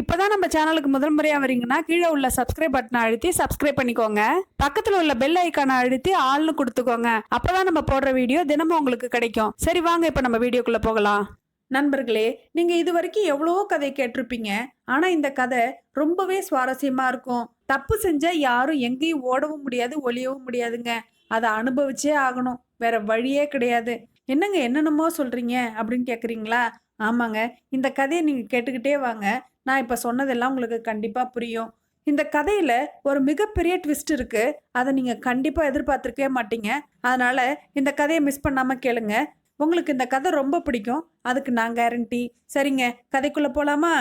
இப்போதான் நம்ம சேனலுக்கு முதல் முறையாக வரீங்கன்னா கீழே உள்ள சப்ஸ்கிரைப் பட்டனை அழுத்தி சப்ஸ்கிரைப் பண்ணிக்கோங்க. பக்கத்தில் உள்ள பெல் ஐக்கானை அழுத்தி ஆள்னு கொடுத்துக்கோங்க. அப்போதான் நம்ம போடுற வீடியோ தினமும் உங்களுக்கு கிடைக்கும். சரி வாங்க இப்போ நம்ம வீடியோக்குள்ளே போகலாம். நண்பர்களே நீங்கள் இது வரைக்கும் எவ்வளவோ கதை கேட்டிருப்பீங்க? ஆனால் இந்த கதை ரொம்பவே சுவாரஸ்யமாக இருக்கும். தப்பு செஞ்சால் யாரும் எங்கேயும் ஓடவும் முடியாது ஒளியவும் முடியாதுங்க. அதை அனுபவிச்சே ஆகணும். வேற வழியே கிடையாது. என்னங்க என்னென்னமோ சொல்கிறீங்க அப்படின்னு கேட்குறீங்களா ஆமாங்க. இந்த கதையை நீங்கள் கேட்டுக்கிட்டே வாங்க. நான் இப்போ சொன்னதெல்லாம் உங்களுக்கு கண்டிப்பாக புரியும். இந்த கதையில் ஒரு மிகப்பெரிய ட்விஸ்ட் இருக்குது அதை நீங்கள் கண்டிப்பாக எதிர்பார்த்துருக்கவே மாட்டீங்க. அதனால் இந்த கதையை மிஸ் பண்ணாமல் கேளுங்க. உங்களுக்கு இந்த கதை ரொம்ப பிடிக்கும். அதுக்கு நான் கேரண்டி சரிங்க கதைக்குள்ளே போகலாமா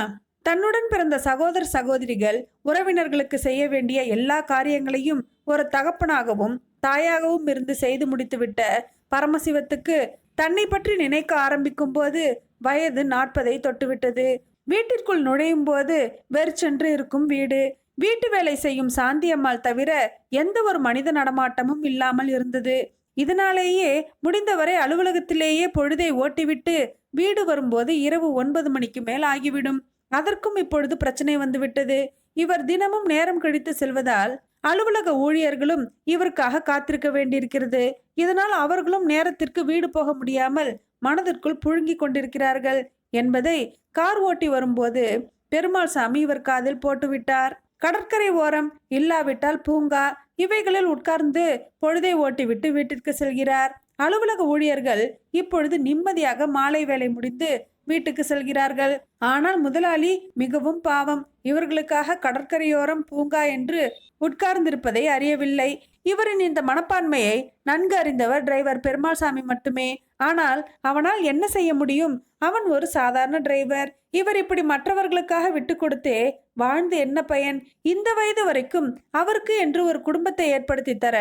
தன்னுடன் பிறந்த சகோதர சகோதரிகள் உறவினர்களுக்கு செய்ய வேண்டிய எல்லா காரியங்களையும் ஒரு தகப்பனாகவும் தாயாகவும் இருந்து செய்து முடித்துவிட்ட பரமசிவத்துக்கு தன்னை பற்றி நினைக்க ஆரம்பிக்கும் போது வயது நாற்பதை தொட்டுவிட்டது. வீட்டிற்குள் நுழையும் போது வெறிச்சென்று இருக்கும் வீடு. வீட்டு வேலை செய்யும் சாந்தியம்மாள் தவிர எந்த ஒரு மனித நடமாட்டமும் இல்லாமல் இருந்தது. இதனாலேயே முடிந்தவரை அலுவலகத்திலேயே பொழுதை ஓட்டிவிட்டு வீடு வரும்போது இரவு ஒன்பது மணிக்கு மேல் ஆகிவிடும். அதற்கும் இப்பொழுது பிரச்சனை வந்துவிட்டது. இவர் தினமும் நேரம் கழித்து செல்வதால் அலுவலக ஊழியர்களும் இவருக்காக காத்திருக்க வேண்டியிருக்கிறது. இதனால் அவர்களும் நேரத்திற்கு வீடு போக முடியாமல் மனதிற்குள் புழுங்கிக் கொண்டிருக்கிறார்கள். என்பதை கார் ஓட்டி வரும்போது பெருமாள் சாமி இவர் காதில் போட்டுவிட்டார். கடற்கரை ஓரம் இல்லாவிட்டால் பூங்கா இவைகளில் உட்கார்ந்து பொழுதை ஓட்டிவிட்டு வீட்டிற்கு செல்கிறார். அலுவலக ஊழியர்கள் இப்பொழுது நிம்மதியாக மாலை வேலை முடிந்து வீட்டுக்கு செல்கிறார்கள். ஆனால் முதலாளி மிகவும் பாவம். இவர்களுக்காக கடற்கரையோரம் பூங்கா என்று உட்கார்ந்திருப்பதை அறியவில்லை. இவரின் இந்த மனப்பான்மையை நன்கு அறிந்தவர் டிரைவர் பெருமாள்சாமி மட்டுமே. ஆனால் அவனால் என்ன செய்ய முடியும்? அவன் ஒரு சாதாரண டிரைவர் இவர் இப்படி மற்றவர்களுக்காக விட்டு கொடுத்தே வாழ்ந்து என்ன பயன்? இந்த வயது வரைக்கும் அவருக்கு என்று ஒரு குடும்பத்தை ஏற்படுத்தி தர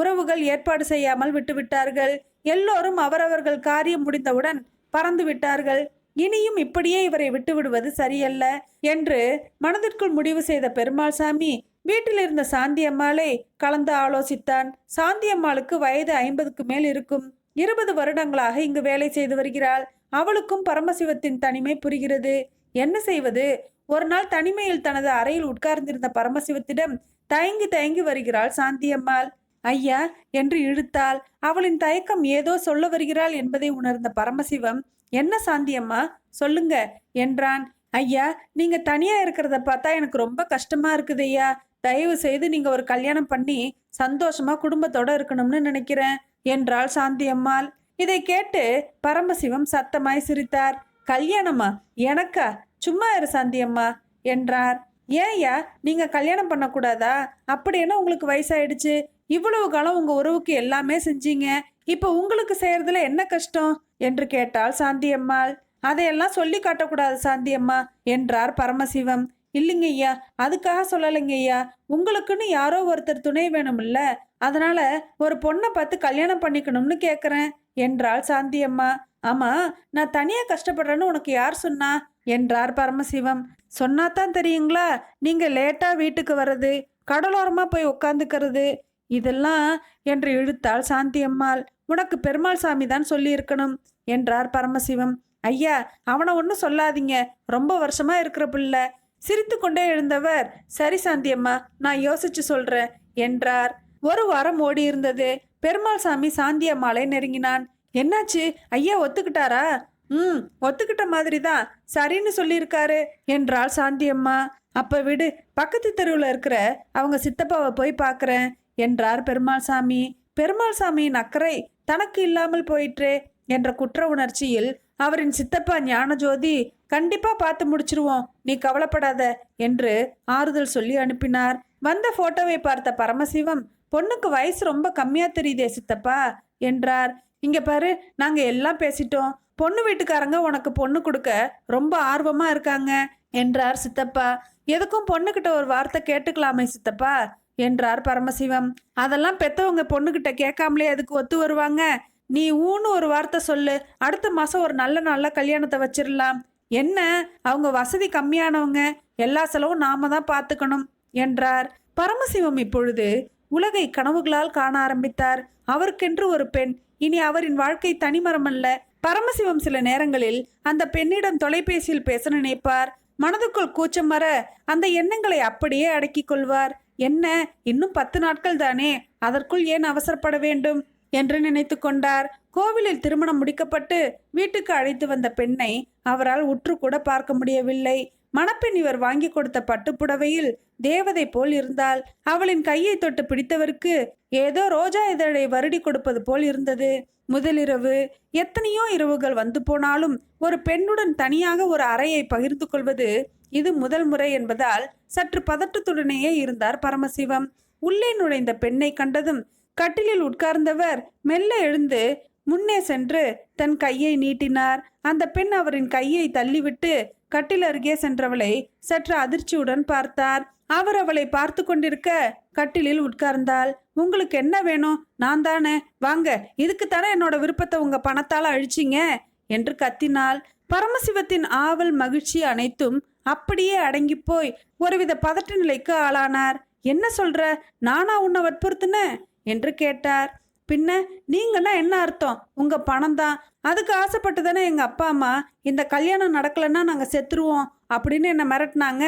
உறவுகள் ஏற்பாடு செய்யாமல் விட்டுவிட்டார்கள். எல்லோரும் அவரவர்கள் காரியம் முடிந்தவுடன் பறந்து விட்டார்கள். இனியும் இப்படியே இவரை விட்டுவிடுவது சரியல்ல என்று மனதிற்குள் முடிவு செய்த பெருமாள் சாமி வீட்டில் இருந்த சாந்தியம்மாளை கலந்து ஆலோசித்தான். சாந்தியம்மாளுக்கு வயது ஐம்பதுக்கு மேல் இருக்கும். இருபது வருடங்களாக இங்கு வேலை செய்து வருகிறாள். அவளுக்கும் பரமசிவத்தின் தனிமை புரிகிறது. என்ன செய்வது? ஒரு நாள் தனிமையில் தனது அறையில் உட்கார்ந்திருந்த பரமசிவத்திடம் தயங்கி தயங்கி வருகிறாள் சாந்தியம்மாள். ஐயா என்று இழுத்தாள். அவளின் தயக்கம் ஏதோ சொல்ல வருகிறாள் என்பதை உணர்ந்த பரமசிவம் என்ன சாந்தியம்மா? சொல்லுங்க என்றான். ஐயா நீங்க தனியா இருக்கிறத பார்த்தா எனக்கு ரொம்ப கஷ்டமா இருக்குது ஐயா. தயவு செய்து நீங்க ஒரு கல்யாணம் பண்ணி சந்தோஷமா குடும்பத்தோட இருக்கணும்னு நினைக்கிறேன் என்றாள் சாந்தியம்மாள். இதை கேட்டு பரமசிவம் சத்தமாய் சிரித்தார். கல்யாணமா எனக்கா? சும்மா இரு சாந்தியம்மா என்றார். ஏயா நீங்க கல்யாணம் பண்ணக்கூடாதா? அப்படின்னா உங்களுக்கு வயசாயிடுச்சு? இவ்வளவு காலம் உங்க உறவுக்கு எல்லாமே செஞ்சீங்க. இப்ப உங்களுக்கு செய்யறதுல என்ன கஷ்டம்? என்று கேட்டாள் சாந்தியம்மாள். அதையெல்லாம் சொல்லி காட்டக்கூடாது சாந்தியம்மா என்றார் பரமசிவம். இல்லைங்க ஐயா அதுக்காக சொல்லலைங்க ஐயா. உங்களுக்குன்னு யாரோ ஒருத்தர் துணை வேணும்ல. அதனால ஒரு பொண்ணை பார்த்து கல்யாணம் பண்ணிக்கணும்னு கேட்குறேன் என்றாள் சாந்தியம்மா. ஆமா நான் தனியா கஷ்டப்படுறேன்னு உனக்கு யார் சொன்னா? என்றார் பரமசிவம். சொன்னாதான் தெரியுங்களா? நீங்க லேட்டா வீட்டுக்கு வர்றது கடலோரமா போய் உட்காந்துக்கிறது இதெல்லாம் என்று இழுத்தாள் சாந்தியம்மாள். உனக்கு பெருமாள் சாமி தான் சொல்லியிருக்கணும் என்றார் பரமசிவம். ஐயா அவனை ஒன்றும் சொல்லாதீங்க. ரொம்ப வருஷமா இருக்கிற பிள்ளை. சிரித்து கொண்டே எழுந்தவர் சரி சாந்தியம்மா நான் யோசிச்சு சொல்றேன் என்றார். ஒரு வாரம் ஓடி இருந்தது பெருமாள் சாமி சாந்தியம்மாளை நெருங்கினான். என்னாச்சு? ஐயா ஒத்துக்கிட்டாரா? ம் ஒத்துக்கிட்ட மாதிரி தான் சரின்னு சொல்லியிருக்காரு என்றாள் சாந்தியம்மா. அப்போ விடு பக்கத்து தெருவில் இருக்கிற அவங்க சித்தப்பாவை போய் பார்க்குறேன் என்றார் பெருமாள் சாமி. பெருமாள் சாமியின் அக்கறை தனக்கு இல்லாமல் போயிற்றே என்ற குற்ற உணர்ச்சியில் அவரின் சித்தப்பா ஞானஜோதி கண்டிப்பா பார்த்து முடிச்சிருவோம் நீ கவலைப்படாத என்று ஆறுதல் சொல்லி அனுப்பினார். வந்த போட்டோவை பார்த்த பரமசிவம் பொண்ணுக்கு வயசு ரொம்ப கம்மியாக தெரியுதே சித்தப்பா என்றார். இங்கே பாரு நாங்கள் எல்லாம் பேசிட்டோம். பொண்ணு வீட்டுக்காரங்க உனக்கு பொண்ணு கொடுக்க ரொம்ப ஆர்வமாக இருக்காங்க என்றார் சித்தப்பா. எதுக்கும் பொண்ணுக்கிட்ட ஒரு வார்த்தை கேட்டுக்கலாமே சித்தப்பா என்றார் பரமசிவம். அதெல்லாம் பெத்தவங்க பொண்ணுக்கிட்ட கேட்காமலே அதுக்கு ஒத்து வருவாங்க? நீ ஊன்னு ஒரு வார்த்தை சொல்லு அடுத்த மாதம் ஒரு நல்ல நல்ல கல்யாணத்தை வச்சிடலாம் என்ன? அவங்க வசதி கம்மியானவங்க எல்லா செலவும் நாம தான் பார்த்துக்கணும் என்றார். பரமசிவம் இப்பொழுது உலகை கனவுகளால் காண ஆரம்பித்தார். அவருக்கென்று ஒரு பெண். இனி அவரின் வாழ்க்கை தனிமரமல்ல. பரமசிவம் சில நேரங்களில் அந்த பெண்ணிடம் தொலைபேசியில் பேச நினைப்பார். மனதுக்குள் கூச்சம் வர அந்த எண்ணங்களை அப்படியே அடக்கிக் கொள்வார். என்ன? இன்னும் பத்து நாட்கள் தானே? அதற்குள் ஏன் அவசரப்பட வேண்டும்? என்று நினைத்து கொண்டார். கோவிலில் திருமணம் முடிக்கப்பட்டு வீட்டுக்கு அழைத்து வந்த பெண்ணை அவரால் உற்று கூட பார்க்க முடியவில்லை. மணப்பெண் இவர் வாங்கி கொடுத்த பட்டுப்புடவையில் தேவதை போல் இருந்தால் அவளின் கையை தொட்டு பிடித்தவருக்கு ஏதோ ரோஜா இதழை வருடி கொடுப்பது போல் இருந்தது. முதலிரவு எத்தனையோ இரவுகள் வந்து போனாலும் ஒரு பெண்ணுடன் தனியாக ஒரு அறையை பகிர்ந்து கொள்வது இது முதல் முறை என்பதால் சற்று பதட்டத்துடனேயே இருந்தார் பரமசிவம். உள்ளே நுழைந்த பெண்ணை கண்டதும் கட்டிலில் உட்கார்ந்தவர் மெல்ல எழுந்து முன்னே சென்று தன் கையை நீட்டினார். அந்த பெண் அவரின் கையை தள்ளிவிட்டு கட்டில் அருகே சென்றவளை சற்று அதிர்ச்சியுடன் பார்த்தார். அவர் அவளை பார்த்து கொண்டிருக்க கட்டிலில் உட்கார்ந்தாள். உங்களுக்கு என்ன வேணும்? நான் தானே. வாங்க இதுக்கு தானே என்னோட விருப்பத்தை உங்க பணத்தால் அழிச்சிங்க? என்று கத்தினாள். பரமசிவத்தின் ஆவல் மகிழ்ச்சி அனைத்தும் அப்படியே அடங்கி போய் ஒருவித பதட்ட நிலைக்கு ஆளானார். என்ன சொல்ற? நானா உன்னை வற்புறுத்துன என்று கேட்டார். பின்ன நீங்கன்னா என்ன அர்த்தம்? உங்க பணம் தான் அதுக்கு ஆசைப்பட்டு தானே எங்க அப்பா அம்மா இந்த கல்யாணம் நடக்கலைன்னா நாங்க செத்துருவோம் அப்படின்னு என்ன மிரட்டினாங்க?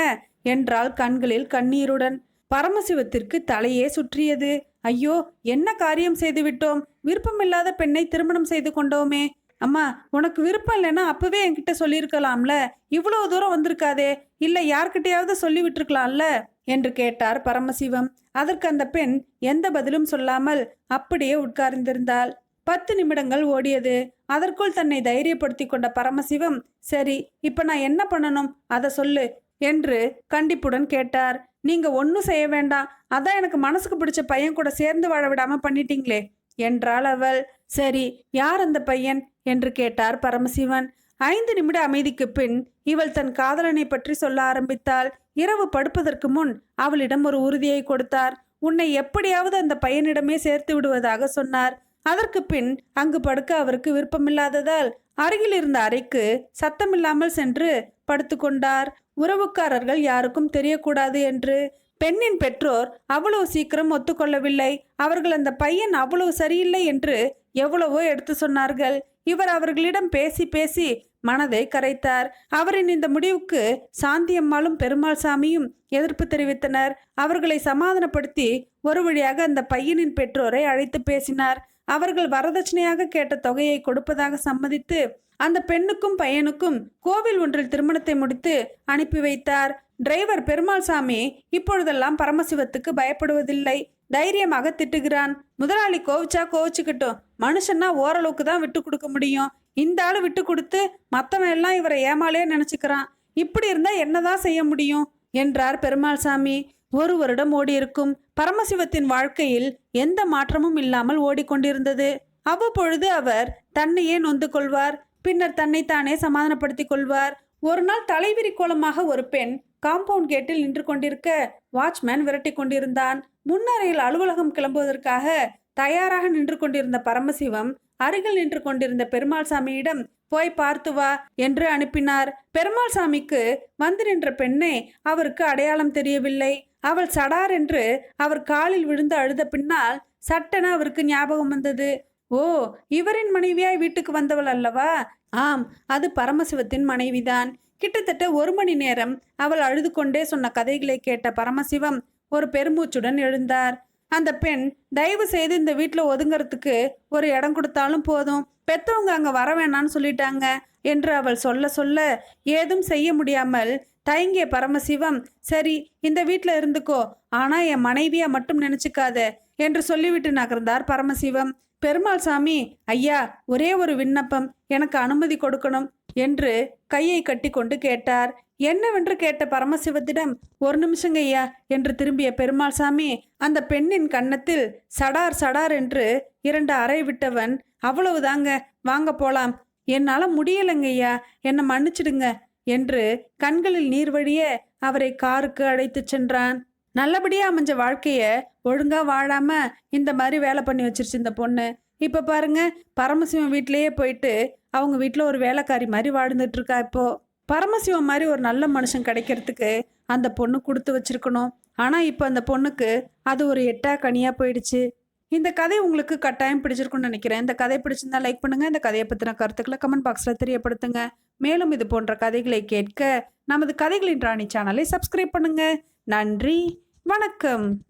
என்றால் கண்களில் கண்ணீருடன். பரமசிவத்திற்கு தலையே சுற்றியது. ஐயோ என்ன காரியம் செய்து விட்டோம் விருப்பமில்லாத பெண்ணை திருமணம் செய்து கொண்டோமே. அம்மா உனக்கு விருப்பம் இல்லைன்னா அப்பவே என்கிட்ட சொல்லியிருக்கலாம்ல. இவ்வளோ தூரம் வந்திருக்காதே. இல்லை யார்கிட்டயாவது சொல்லி விட்டுருக்கலாம்ல? என்று கேட்டார் பரமசிவம். அதற்கு அந்த பெண் எந்த பதிலும் சொல்லாமல் அப்படியே உட்கார்ந்திருந்தாள். பத்து நிமிடங்கள் ஓடியது. அதற்குள் தன்னை தைரியப்படுத்தி கொண்ட பரமசிவம் சரி இப்ப நான் என்ன பண்ணணும்? அதை சொல்லு என்று கண்டிப்புடன் கேட்டார். நீங்க ஒன்றும் செய்ய வேண்டாம். அதான் எனக்கு மனசுக்கு பிடிச்ச பையன் கூட சேர்ந்து வாழ விடாம பண்ணிட்டீங்களே என்றாள் அவள். சரி யார் அந்த பையன்? என்று கேட்டார் பரமசிவன். ஐந்து நிமிட அமைதிக்கு பின் இவள் தன் காதலனை பற்றி சொல்ல ஆரம்பித்தாள். இரவு படுப்பதற்கு முன் அவளிடம் ஒரு உறுதியை கொடுத்தார். உன்னை எப்படியாவது அந்த பையனிடமே சேர்த்து விடுவதாக சொன்னார். அதற்கு பின் அங்கு படுக்க அவருக்கு விருப்பமில்லாததால் அருகில் இருந்த அறைக்கு சத்தமில்லாமல் சென்று படுத்துக்கொண்டார் உறவுக்காரர்கள் யாருக்கும் தெரியக்கூடாது என்று. பெண்ணின் பெற்றோர் அவ்வளவு சீக்கிரம் ஒத்துக்கொள்ளவில்லை. அவர்கள் அந்த பையன் அவ்வளவு சரியில்லை என்று எவ்வளவோ எடுத்து சொன்னார்கள். இவர் அவர்களிடம் பேசி பேசி மனதை கரைத்தார். அவரின் இந்த முடிவுக்கு சாந்தியம்மாளும் பெருமாள் சாமியும் எதிர்ப்பு தெரிவித்தனர். அவர்களை சமாதானப்படுத்தி ஒரு வழியாக அந்த பையனின் பெற்றோரை அழைத்து பேசினார். அவர்கள் வரதட்சணையாக கேட்ட தொகையை கொடுப்பதாக சம்மதித்து அந்த பெண்ணுக்கும் பையனுக்கும் கோவில் ஒன்றில் திருமணத்தை முடித்து அனுப்பி வைத்தார். டிரைவர் பெருமாள் சாமி இப்பொழுதெல்லாம் பரமசிவத்துக்கு பயப்படுவதில்லை. தைரியமாக திட்டுகிறான். முதலாளி கோவிச்சா கோவிச்சுக்கிட்டும். மனுஷன்னா ஓரளவுக்கு தான் விட்டு கொடுக்க முடியும். இந்த ஆள் விட்டு கொடுத்து மற்றவன் எல்லாம் இவரை ஏமாலையே நினச்சிக்கிறான். இப்படி இருந்தால் என்னதான் செய்ய முடியும்? என்றார் பெருமாள் சாமி. ஒரு வருடம் ஓடியிருக்கும் பரமசிவத்தின் வாழ்க்கையில் எந்த மாற்றமும் இல்லாமல் ஓடிக்கொண்டிருந்தது அவ்வப்பொழுது அவர் தன்னையே நொந்து கொள்வார். பின்னர் தன்னைத்தானே சமாதானப்படுத்திக் கொள்வார். ஒரு நாள் தலைவிரி கோலமாக ஒரு பெண் காம்பவுண்ட் கேட்டில் நின்று கொண்டிருக்க வாட்ச்மேன் விரட்டி கொண்டிருந்தான். முன்னறையில் அலுவலகம் கிளம்புவதற்காக தயாராக நின்று கொண்டிருந்த பரமசிவம் அருகில் நின்று கொண்டிருந்த பெருமாள் சாமியிடம் போய் பார்த்து வா என்று அனுப்பினார். பெருமாள் சாமிக்கு வந்து நின்ற பெண்ணை அவருக்கு அடையாளம் தெரியவில்லை. அவள் சடார் என்று அவர் காலில் விழுந்து அழுத பின்னால் சட்டென அவருக்கு ஞாபகம் வந்தது. ஓ இவரின் மனைவியாய் வீட்டுக்கு வந்தவள் அல்லவா? ஆம் அது பரமசிவத்தின் மனைவிதான். கிட்டத்தட்ட ஒரு மணி நேரம் அவள் அழுது கொண்டே சொன்ன கதைகளை கேட்ட பரமசிவம் ஒரு பெருமூச்சுடன் எழுந்தார். அந்த பெண் தயவு செய்து இந்த வீட்டில் ஒதுங்கறதுக்கு ஒரு இடம் கொடுத்தாலும் போதும். பெத்தவங்க அங்கே வர வேணாம்னு சொல்லிட்டாங்க என்று அவள் சொல்ல சொல்ல ஏதும் செய்ய முடியாமல் தயங்கிய பரமசிவம் சரி இந்த வீட்டில் இருந்துக்கோ. ஆனா என் மனைவியா மட்டும் நினைச்சுக்காத என்று சொல்லிவிட்டு நகர்ந்தார் பரமசிவம். பெருமாள் சாமி ஐயா ஒரே ஒரு விண்ணப்பம். எனக்கு அனுமதி கொடுக்கணும். என்று கையை கட்டி கொண்டு கேட்டார். என்னவென்று கேட்ட பரமசிவத்திடம் ஒரு நிமிஷங்க ஐயா என்று திரும்பிய பெருமாள் சாமி அந்த பெண்ணின் கன்னத்தில் சடார் சடார் என்று இரண்டு அறை விட்டவன் அவ்வளவுதாங்க வாங்க போலாம். என்னால முடியலைங்க ஐயா என்னை மன்னிச்சிடுங்க என்று கண்களில் நீர் வழிய அவரை காருக்கு அழைத்து சென்றான். நல்லபடியா அமைஞ்ச வாழ்க்கைய ஒழுங்கா வாழாம இந்த மாதிரி வேலை பண்ணி வச்சிருச்சு இந்த பொண்ணு. இப்ப பாருங்க பரமசிவம் வீட்லயே போயிட்டு அவங்க வீட்டில் ஒரு வேலைக்காரி மாதிரி வாழ்ந்துட்டு இருக்கா இப்போ. பரமசிவம் மாதிரி ஒரு நல்ல மனுஷன் கிடைக்கிறதுக்கு அந்த பொண்ணு கொடுத்து வச்சிருக்கணும். ஆனால் இப்போ அந்த பொண்ணுக்கு அது ஒரு எட்டா கனியாக போயிடுச்சு. இந்த கதை உங்களுக்கு கட்டாயம் பிடிச்சிருக்கும்னு நினைக்கிறேன். இந்த கதை பிடிச்சிருந்தா லைக் பண்ணுங்க. இந்த கதையை பற்றின கருத்துக்களை கமெண்ட் பாக்ஸில் தெரியப்படுத்துங்க. மேலும் இது போன்ற கதைகளை கேட்க நமது கதைகளின் ராணி சேனலை சப்ஸ்கிரைப் பண்ணுங்க. நன்றி. வணக்கம்.